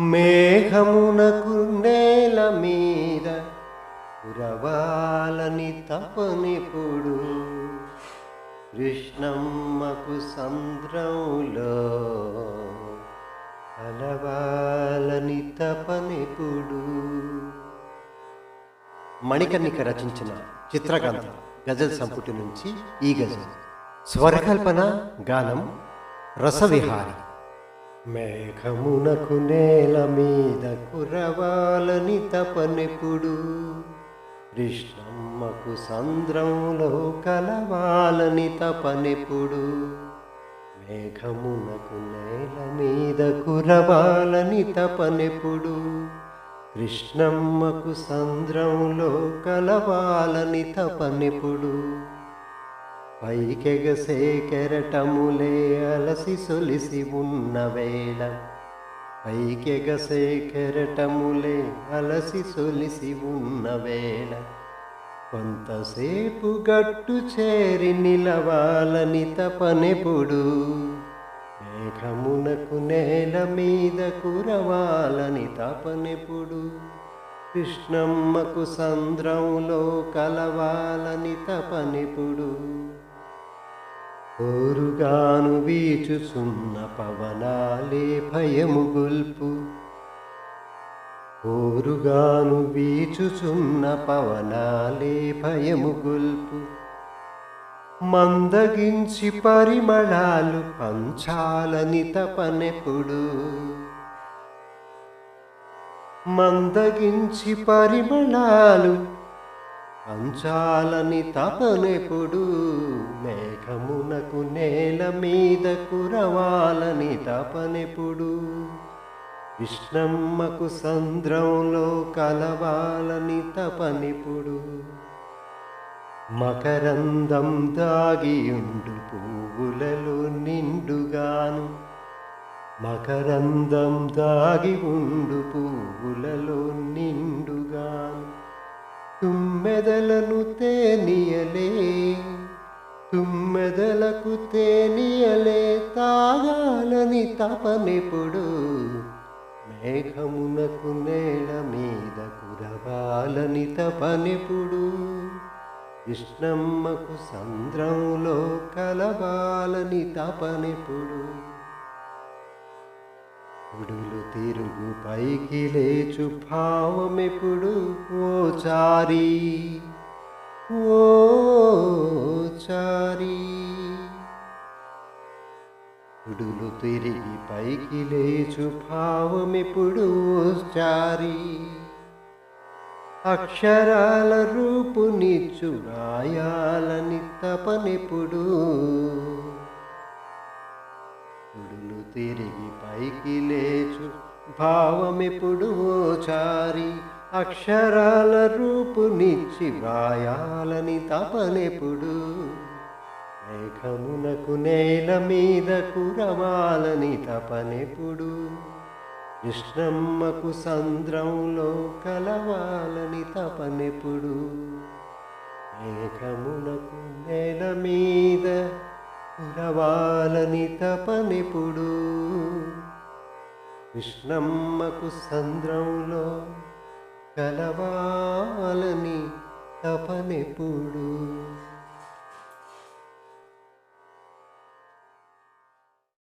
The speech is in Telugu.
మేఘమునకు నేల మీద కురవాలని తపనిపుడు కృష్ణమ్మకు సంద్రంలో కలవాలని తపనిపుడు మణికర్ణిక రచించిన చిత్రకాంత గజల్ సంపుటి నుంచి ఈ గజల్. స్వరకల్పన గానం రసవిహారి. మేఘమునకు నేల మీద కురవాలని తపనెప్పుడు. కృష్ణమ్మకు సంద్రంలో కలవాలని తపనెప్పుడు. మేఘమునకు నేల మీద కురవాలని తపనెప్పుడు. కృష్ణమ్మకు సంద్రంలో కలవాలని తపనెప్పుడు. పైకెగసే కెరటములే అలసి సొలిసి ఉన్న వేళ. పైకెగసే కెరటములే అలసి సొలిసి ఉన్న వేళ. కొంతసేపు గట్టు చేరి నిలవాలని తపనెప్పుడు మేఘమునకు నేల మీద కురవాలని తపనెప్పుడు కృష్ణమ్మకు సంద్రంలో కలవాలని తపనెప్పుడు ఓరుగాను వీచుచున్న పవనాలే భయము గొల్పు ఓరుగాను వీచుచున్న పవనాలే భయము గొల్పు మందగించి పరిమళాలు పంచాలని తపనెప్పుడు. మందగించి పరిమళాలు అంచాలని తపనెప్పుడు మేఘమునకు నేల మీద కురవాలని తపనెప్పుడు. విష్ణమ్మకు సంద్రంలో కలవాలని తపనిపుడు మకరందం దాగియుండు పువ్వులలో నిండుగాను. మకరందం దాగి ఉండు పువ్వులలో నిండుగాను. తుమ్మెదలను తేనియలే తుమ్మెదలకు తేనియలే తాగాలని తపనెప్పుడు మేఘమునకు నేల మీద కురవాలని తపనెప్పుడు కృష్ణమ్మకు సంద్రంలో కలవాలని తపనెప్పుడు గుడులు తిరుగు పైకి లేచు భావమెప్పుడు ఓ చారి. ఓ చారి. గుడులు తిరిగి పైకి లేచు భావమెప్పుడు ఓ చారి. అక్షరాల రూపునిచ్చు రాయాలని తపనెప్పుడు తిరిగి పైకి లేచు. భావమిప్పుడు చారి అక్షరాల రూపునిచ్చి వ్రాయాలని తపనెప్పుడు. మేఘమునకు నేల మీద కురవాలని తపనెప్పుడు. కృష్ణమ్మకు సంద్రంలో కలవాలని తపనెప్పుడు. మేఘమునకు నేల మీద కురవాలని తపనిపుడు కృష్ణమ్మకు సంద్రంలో కలవాలని తపనెప్పుడు